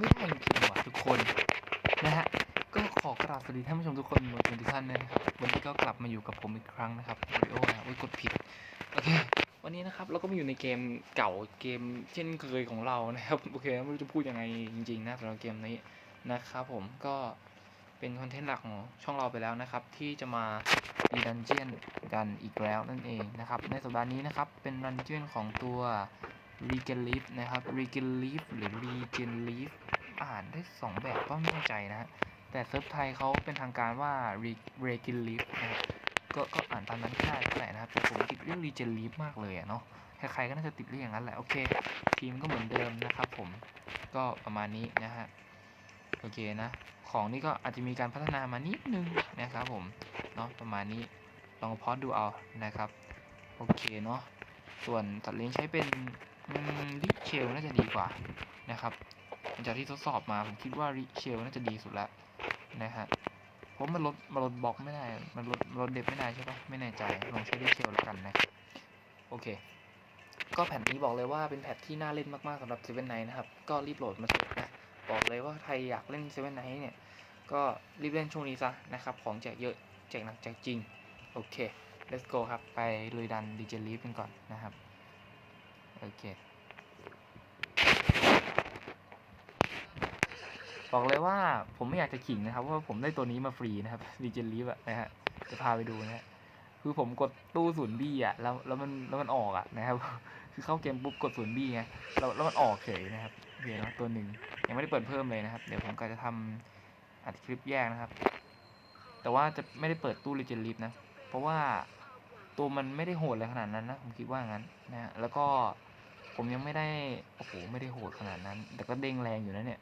ไม่ได้จริงๆว่ะทุกคนนะฮะก็ขอกราบสวัสดีท่านผู้ชมทุกคนหมดทุกท่านเนะครับวันนี้ก็กลับมาอยู่กับผมอีกครั้งนะครับโอริโอนะอุ้ยกดผิดโอเควันนี้นะครับเราก็มาอยู่ในเกมเก่าเกมเช่นเคยของเรานะครับโอเคไม่รู้จะพูดยังไงจริงๆนะสำหรับเกมนี้นะครับผมก็เป็นคอนเทนต์หลักของช่องเราไปแล้วนะครับ ที่จะมาดีดันเจียนกันอีกแล้วนั่นเองนะครับในสัปดาห์นี้นะครับเป็นดันเจียนของตัว r e g e n l e a f นะครับ r e g e n l e a f หรือ r e g e n l e a f อ่านได้สองแบบก็ไม่แน่ใจนะฮะแต่เซิร์ฟไทยเขาเป็นทางการว่า r e g e n l e a f นะครับก็ก็อ่านตามนั้นก็ได้ก็ได้นะครับแต่ผมติดเรื่อง r e g e n l e a f มากเลยอะเนาะใครๆก็น่าจะติดเรื่องอย่างนั้นแหละโอเค ทีมก็เหมือนเดิมนะครับผมก็ประมาณนี้นะฮะโอเคนะ ของนี่ก็อาจจะมีการพัฒนามานิดนึงนะครับผมเนาะประมาณนี้ลองพอดดูเอานะครับ โอเคเนาะส่วนตัดเลี้ยงใช้เป็น ริเชลน่าจะดีกว่านะครับหลังจากที่ทดสอบมาผมคิดว่าริเชลน่าจะดีสุดแล้วนะฮะเพราะมันลดมันลดบล็อกไม่ได้ มันลดมันลดเด็บไม่ได้ใช่ปะไม่แน่ใจลองใช้ริเชลแล้วกันนะครับโอเค ก็แผ่นนี้บอกเลยว่าเป็นแพทที่น่าเล่นมากๆสำหรับเซเว่นไนนะครับ ก็รีบโหลดมาเสร็จนะบอกเลยว่าใครอยากเล่นเซเว่นไนเนี่ยก็รีบเล่นช่วงนี้ซะนะครับ ของแจกเยอะแจกหนักแจกจริง โอเค let's go ครับ ไปลุยดันดีเจลีฟกันก่อนนะครับ เคบอกเลยว่าผมไม่อยากจะขิงนะครับว่าผมได้ตัวนี้มาฟรีนะครับดีเจลีฟอะนะฮะจะพาไปดูนะฮะคือผมกดตู้ศูนย์บี้อะแล้วแล้วมันแล้วมันออกอะนะครับ คือเข้าเกมปุ๊บกดศูนย์บี้ไงแล้วแล้วมันออกเฉยนะครับโอเคเนะตัวหนึ่งยังไม่ได้เปิดเพิ่มเลยนะครับ เดี๋ยวผมก็จะทำอัดคลิปแยกนะครับ แต่ว่าจะไม่ได้เปิดตู้ Legend Leaf นะ เพราะว่าตัวมันไม่ได้โหดอะไรขนาดนั้นนะผมคิดว่างั้นนะฮะแล้วก็ ผมยังไม่ได้ โอ้โห ไม่ได้โหดขนาดนั้น แต่ก็เด้งแรงอยู่นะเนี่ย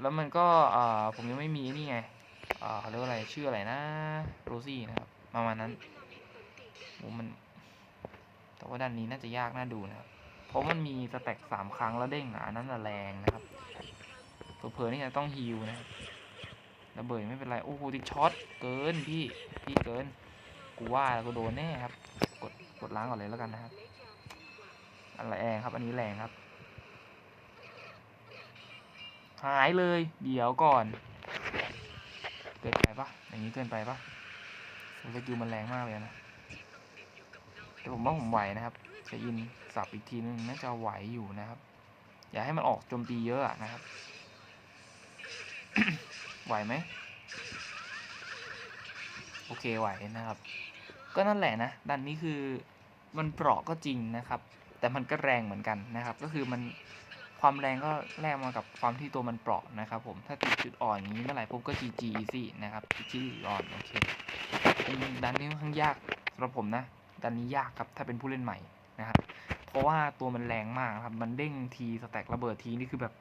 แล้วมันก็อ่าผมยังไม่มีนี่ไงอ่าเขาเรียกว่าอะไร ชื่ออะไรนะ โรซี่นะครับ ประมาณนั้นโอ้มัน แต่ว่าด้านนี้น่าจะยากน่าดูนะครับ เพราะมันมีสแต็กสามครั้งแล้วเด้งอะอันนั้นะแรงนะครับเผลอๆนี่จะต้องฮิวนะระเบิดไม่เป็นไร โอ้โหติดช็อต เกินพี่ พี่เกิน กูว่าแล้วกูโดนแน่ครับ กด กดล้างก่อนเลยแล้วกันนะครับ อันแรงครับ อันนี้แรงครับ หายเลย เดี๋ยวก่อน เกินไปปะอย่างนี้เกินไปปะสกิลมันแรงมากเลยนะ แต่ผมว่าผมไหวนะครับจะอินสับอีกทีนึงน่าจะไหวอยู่นะครับ อย่าให้มันออกโจมตีเยอะอะนะครับ ไหวไหม โอเคไหวนะครับ ก็นั่นแหละนะ ดันนี้คือมันเปราะก็จริงนะครับ แต่มันก็แรงเหมือนกันนะครับ ก็คือมันความแรงก็แลกมากับความที่ตัวมันเปราะนะครับ ผมถ้าติดจุดอ่อนอย่างนี้เมื่อไหร่ปุ๊บก็ GG easy นะครับติดจุดอ่อนโอเคเป็นดันที่ค่อนข้างยากสำหรับผมนะดันนี้ยากครับถ้าเป็นผู้เล่นใหม่นะครับเพราะว่าตัวมันแรงมากครับมันเด้งทีสแต็กระเบิดทีนี่คือแบบ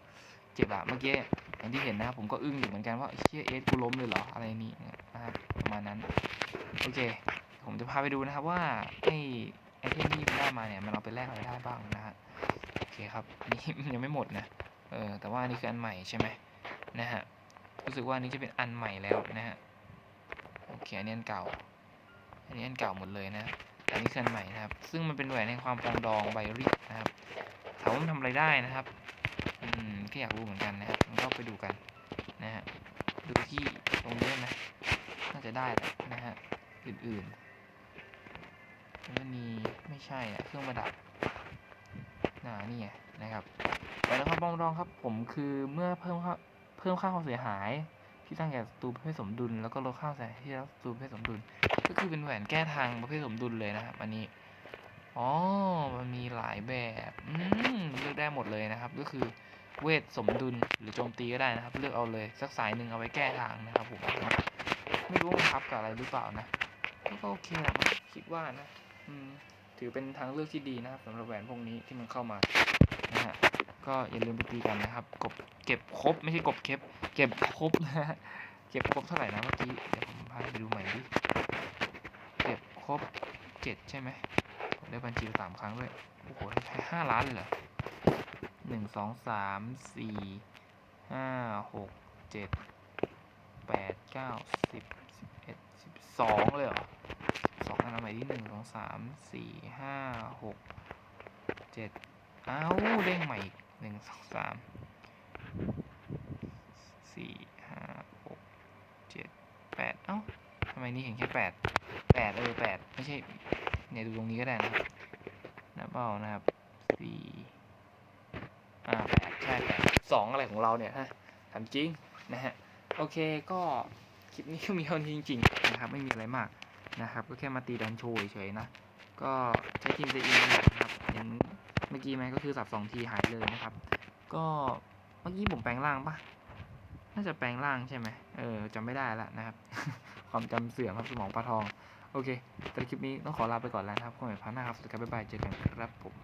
เจ็บอะเมื่อกี้อย่างที่เห็นนะครับผมก็อึ้งอยู่เหมือนกันว่าเชี่ยเอสกูล้มเลยเหรออะไรนี้นะครับประมาณนั้นโอเค ผมจะพาไปดูนะครับว่าไอ ไอเทมที่ได้มาเนี่ยมันเอาไปแลกอะไรได้บ้างนะฮะโอเคครับนี่ยังไม่หมดนะเออแต่ว่านี่คืออันใหม่ใช่ไหมนะฮะรู้สึกว่านี้จะเป็นอันใหม่แล้วนะฮะโอเคอันนี้อันเก่า อันนี้อันเก่าหมดเลยนะอันนี้คืออันใหม่นะครับ ซึ่งมันเป็นแหวนในความปรองดองไบริกนะครับถามว่ามันทำอะไรได้นะครับอืมก็อยากรู้เหมือนกันนะครับก็ไปดูกันนะฮะดูที่ตรงนี้นะน่าจะได้แหละนะฮะอื่นๆแล้วมี ใช่อะเครื่องประดับน่านี่ไงนะครับไปแล้วครับรองดองครับ ผมคือเมื่อเพิ่มค่าเพิ่มค่าความเสียหายที่ตั้งแก่ศัตรูประเภทสมดุล แล้วก็ลดค่าเสียหายที่รับศัตรูประเภทสมดุล ก็คือเป็นแหวนแก้ทางประเภทสมดุลเลยนะครับอันนี้อ๋อมันมีหลายแบบอืมเลือกได้หมดเลยนะครับ ก็คือเวทสมดุลหรือโจมตีก็ได้นะครับ เลือกเอาเลยสักสายหนึ่งเอาไว้แก้ทางนะครับผมไม่รู้มันทับกับอะไรหรือเปล่านะก็โอเคแหละมั้งคิดว่านะ อืม ถือเป็นทางเลือกที่ดีนะครับสำหรับแหวนพวกนี้ที่มันเข้ามานะฮะก็อย่าลืมไปตีกันนะครับกบเก็บครบไม่ใช่กบเก็บ เก็บครบนะฮะเก็บครบเท่าไหร่นะเมื่อกี้เดี๋ยวผมพาไปดูใหม่ดิเก็บครบเจ็ดใช่ไหมผมได้บัญชีสามครั้งด้วยโอ้โหได้ห้าล้านเลยเหรอหนึ่งสองสามสี่ห้าหกเจ็ดแปดเก้าสิบสิบเอ็ดสิบสองเลยเหรอ สองอันเอาใหม่ที่หนึ่งสองสามสี่ห้าหกเจ็ดอ้าวเด้งใหม่อีกหนึ่งสองสามสี่ห้าหกเจ็ดแปดเอ้าทำไมนี่เห็นแค่แปดแปดเออแปดไม่ใช่เนี่ยดูตรงนี้ก็ได้นะครับนับเอานะครับสี่อ่าแปดใช่แปดสองอะไรของเราเนี่ยฮะถามจริงนะฮะ โอเคก็คลิปนี้ก็มีเท่านี้จริง ๆ นะครับ ไม่มีอะไรมาก นะครับ ก็แค่มาตีดันโชยเฉยๆนะ ก็ใช้ทีมเซอินนะนะครับเห็นเมื่อกี้ไหมก็คือสับสองทีหายเลยนะครับ ก็เมื่อกี้ผมแปลงร่างปะน่าจะแปลงร่างใช่ไหมเออจำไม่ได้ละนะครับ ความจำเสื่อมครับสมองปลาทอง โอเคแต่คลิปนี้ต้องขอลาไปก่อนแล้วนะครับขอให้พักหน้าครับ สวัสดีครับบ๊ายบาย เจอกันครับผม